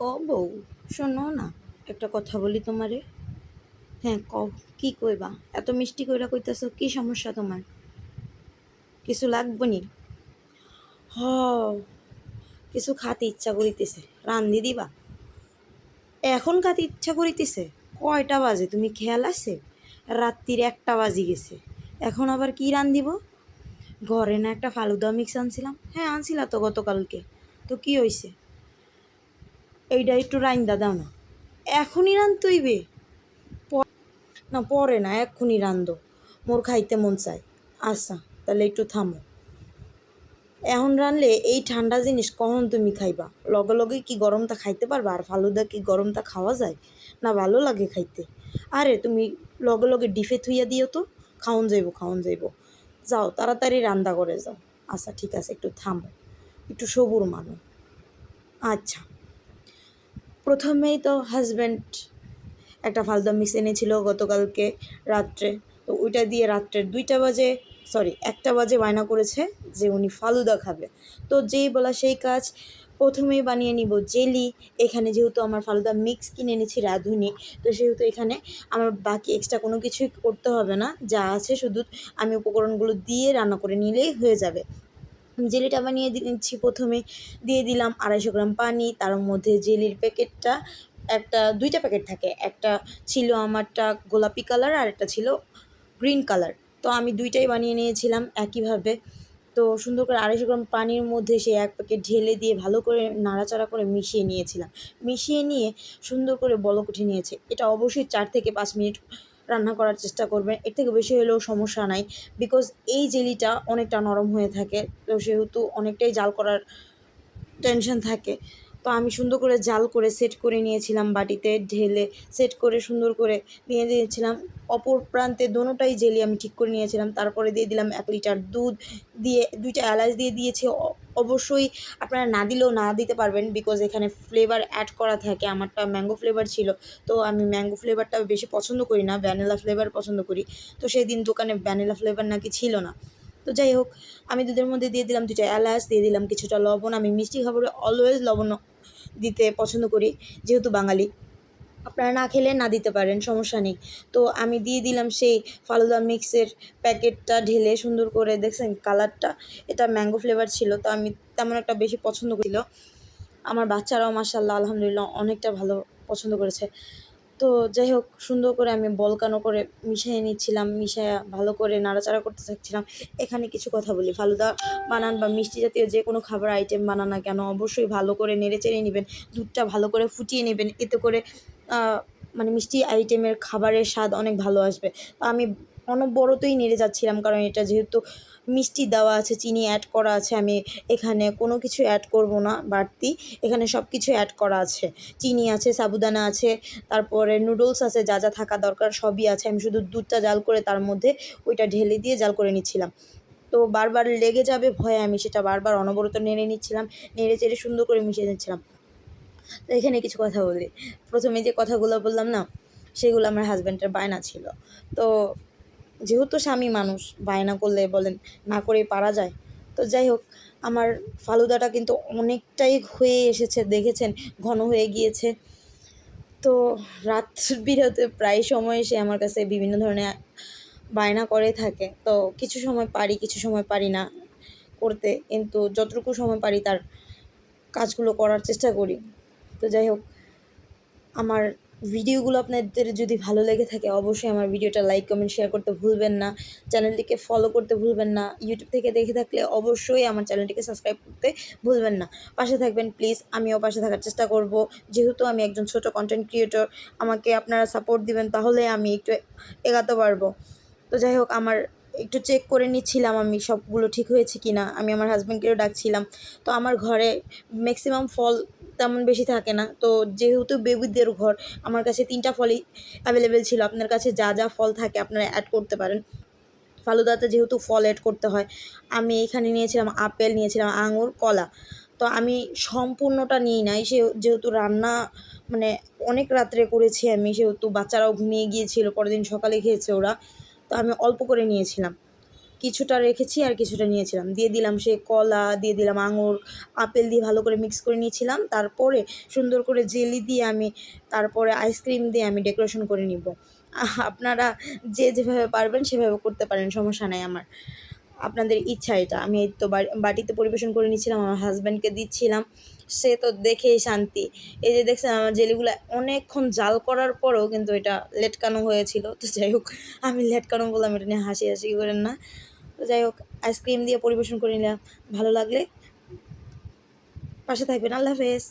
ও বউ, শোনো না, একটা কথা বলি তোমারে। হ্যাঁ ক কি কইবা? এত মিষ্টি কইরা কইতাছো, কি সমস্যা তোমার? কিছু লাগবে নি? হ, কিছু খাতে ইচ্ছা করিতেছে, রান্ধি দিবা। এখন খাতে ইচ্ছা করিতেছে, কয়টা বাজে, তুমি খেয়াল আছে? রাত্রির একটা বাজি গেছে, এখন আবার কি রান্ধিব? ঘরে না একটা ফালুদা মিক্স আনছিলাম। হ্যাঁ আনছিলা তো গতকালকে, তো কি হয়েছে এইটা একটু রাইন্দা দাও না। এখনই রান্ধতে হইবে প- না, পরে না এক্ষুনি রান্ধো মোর খাইতে মন চায়। আচ্ছা তাহলে একটু থামো। এখন রানলে এই ঠান্ডা জিনিস কখন তুমি খাইবা? লগে লগে কি গরমটা খাইতে পারবা? আর ফালুদা কি গরমটা খাওয়া যায়? না, ভালো লাগে খাইতে। আরে, তুমি লগে লগে ডিফে থুইয়া দিও তো। খাওন যাইব খাওন যাইব। যাও, তাড়াতাড়ি রান্না করে যাও। আচ্ছা ঠিক আছে, একটু থামো। একটু সবুর মানো। আচ্ছা। প্রথমেই তো হাজব্যান্ড একটা ফালদা মিক্স এনেছিল গতকালকে রাত্রে। তো ওইটা দিয়ে রাত্রের দুইটা বাজে সরি একটা বাজে বায়না করেছে যে উনি ফালুদা খাবে। তো যেই বলা সেই কাজ, প্রথমেই বানিয়ে নিব জেলি। এখানে যেহেতু আমার ফালুদা মিক্স কিনে এনেছি রাঁধুনি, তো সেহেতু এখানে আমার বাকি এক্সট্রা কোনো কিছুই করতে হবে না। যা আছে শুধু আমি উপকরণগুলো দিয়ে রান্না করে নিলেই হয়ে যাবে। জেলিটা বানিয়ে দিচ্ছি প্রথমে। দিয়ে দিলাম আড়াইশো গ্রাম পানি, তার মধ্যে জেলির প্যাকেটটা একটা, দুইটা প্যাকেট থাকে। একটা ছিল আমারটা গোলাপি কালার আর একটা ছিল গ্রিন কালার। তো আমি দুইটাই বানিয়ে নিয়েছিলাম একইভাবে। তো সুন্দর করে আড়াইশো গ্রাম পানির মধ্যে সেই এক প্যাকেট ঢেলে দিয়ে ভালো করে নাড়াচাড়া করে মিশিয়ে নিয়েছিলাম। মিশিয়ে নিয়ে সুন্দর করে বলক উঠে নিয়েছে। এটা অবশ্যই চার থেকে পাঁচ মিনিট রান্না করার চেষ্টা করবেন এর থেকে বেশি হলেও সমস্যা নাই। বিকজ এই জেলিটা অনেকটা নরম হয়ে থাকে। তো সেহেতু অনেকটাই জাল করার টেনশন থাকে। তো আমি সুন্দর করে জাল করে সেট করে নিয়েছিলাম বাটিতে, ঢেলে সেট করে সুন্দর করে দিয়ে দিয়েছিলাম অপর প্রান্তে দোনোটাই জেলি আমি ঠিক করে নিয়েছিলাম। তারপরে দিয়ে দিলাম এক লিটার দুধ। দিয়ে দুইটা এলাচ দিয়ে দিয়েছি। অবশ্যই আপনারা না দিলেও না দিতে পারবেন বিকজ এখানে ফ্লেভার অ্যাড করা থাকে। আমারটা ম্যাঙ্গো ফ্লেভার ছিল। তো আমি ম্যাঙ্গো ফ্লেভারটা বেশি পছন্দ করি না ভ্যানিলা ফ্লেভার পছন্দ করি। তো সেই দিন দোকানে ভ্যানিলা ফ্লেভার নাকি ছিল না। তো যাই হোক, আমি দুধের মধ্যে দিয়ে দিলাম দুইটা এলাচ, দিয়ে দিলাম কিছুটা লবণ। আমি মিষ্টি খাবারে অলওয়েজ লবণ দিতে পছন্দ করি, যেহেতু বাঙালি। আপনারা না খেলে না দিতে পারেন, সমস্যা নেই। তো আমি দিয়ে দিলাম সেই ফালুদা মিক্সের প্যাকেটটা ঢেলে সুন্দর করে, দেখছেন কালারটা? এটা ম্যাঙ্গো ফ্লেভার ছিল, তো আমি তেমন একটা বেশি পছন্দ করিল আমার বাচ্চারাও মাসাল্লাহ আলহামদুলিল্লাহ, অনেকটা ভালো পছন্দ করেছে। তো যাই হোক, সুন্দর করে আমি বলকানো করে মিশিয়ে নিচ্ছিলাম, মিশিয়ে ভালো করে নাড়াচাড়া করতে থাকছিলাম। এখানে কিছু কথা বলি। ফালুদা বানান বা মিষ্টি জাতীয় যে কোনো খাবার আইটেম বানানা কেন, অবশ্যই ভালো করে নেড়ে চেড়ে নেবেন, দুধটা ভালো করে ফুটিয়ে নেবেন, এতে করে মানে মিষ্টি আইটেমের খাবারের স্বাদ অনেক ভালো আসবে। তো আমি অনবরতই নেড়ে যাচ্ছিলাম কারণ এটা যেহেতু মিষ্টি দেওয়া আছে, চিনি অ্যাড করা আছে, আমি এখানে কোনো কিছু অ্যাড করব না, বাড়তি। এখানে সব কিছু অ্যাড করা আছে। চিনি আছে, সাবুদানা আছে, তারপরে নুডলস আছে, যা যা থাকা দরকার সবই আছে। আমি শুধু দুধটা জাল করে তার মধ্যে ওইটা ঢেলে দিয়ে জাল করে নিচ্ছিলাম। তো বারবার লেগে যাবে ভয়ে আমি সেটা বারবার অনবরত নেড়ে নিচ্ছিলাম, নেড়ে চেড়ে সুন্দর করে মিশিয়ে নিচ্ছিলাম। তো এখানে কিছু কথা বলি। প্রথমে যে কথাগুলো বললাম না, সেগুলো আমার হাজব্যান্ডের বায়না ছিল। তো যেহেতু স্বামী মানুষ, বায়না করলে বলেন, না করে পারা যায়। তো যাই হোক, আমার ফালুদাটা কিন্তু অনেকটাই হয়ে এসেছে, দেখেছেন, ঘন হয়ে গিয়েছে। তো রাত বিরতে প্রায় সময় সে আমার কাছে বিভিন্ন ধরনের বায়না করে থাকে। তো কিছু সময় পারি, কিছু সময় পারি না করতে, কিন্তু যতটুকু সময় পারি তার কাজগুলো করার চেষ্টা করি। তো যাই হোক, আমার ভিডিওগুলো আপনাদের যদি ভালো লেগে থাকে, অবশ্যই আমার ভিডিওটা লাইক কমেন্ট শেয়ার করতে ভুলবেন না। চ্যানেলটিকে ফলো করতে ভুলবেন না। ইউটিউব থেকে দেখে থাকলে অবশ্যই আমার চ্যানেলটিকে সাবস্ক্রাইব করতে ভুলবেন না। পাশে থাকবেন প্লিজ আমিও পাশে থাকার চেষ্টা করব। যেহেতু আমি একজন ছোট কন্টেন্ট ক্রিয়েটর আমাকে আপনারা সাপোর্ট দিবেন, তাহলে আমি একটু এগাতে পারব। তো যাই হোক, আমার একটু চেক করে নিচ্ছিলাম আমি সবগুলো ঠিক হয়েছে কি না আমি আমার হাজব্যান্ডকেও ডাকছিলাম। তো আমার ঘরে ম্যাক্সিমাম ফল তেমন বেশি থাকে না। তো যেহেতু বেবিদের ঘর, আমার কাছে তিনটা ফলই অ্যাভেলেবেল ছিল। আপনার কাছে যা যা ফল থাকে আপনারা অ্যাড করতে পারেন। ফালুদাতে যেহেতু ফল অ্যাড করতে হয়, আমি এখানে নিয়েছিলাম আপেল, নিয়েছিলাম আঙুর, কলা। তো আমি সম্পূর্ণটা নিই নাই, সে যেহেতু রান্না মানে অনেক রাত্রে করেছি আমি, সেহেতু বাচ্চারাও ঘুমিয়ে গিয়েছিল, পরের দিন সকালে খেয়েছে ওরা। তো আমি অল্প করে নিয়েছিলাম। কিছুটা রেখেছি আর কিছুটা নিয়েছিলাম। দিয়ে দিলাম সে কলা, দিয়ে দিলাম আঙুর, আপেল দিয়ে ভালো করে মিক্স করে নিয়েছিলাম। তারপরে সুন্দর করে জেলি দিয়ে আমি, তারপরে আইসক্রিম দিয়ে আমি ডেকোরেশন করে নিব। আপনারা যে যেভাবে পারবেন সেভাবে করতে পারেন, সমস্যা নাই আমার। আপনাদের ইচ্ছা এটা। আমি এই তো বাটিতে পরিবেশন করে নিয়েছিলাম, আমার হাজব্যান্ডকে দিচ্ছিলাম। সে তো দেখেই শান্তি। এই যে দেখছেন, আমার জেলিগুলো অনেকক্ষণ জাল করার পরেও কিন্তু এটা লেটকানো হয়েছিল। তো যাই হোক, আমি লেটকানো বললাম, এটা নিয়ে হাসি হাসি করেন না। যাই হোক আইসক্রিম দিয়ে পরিবেশন করে নিলাম। ভালো লাগলে পাশে থাকবেন। আল্লাহ হাফেজ।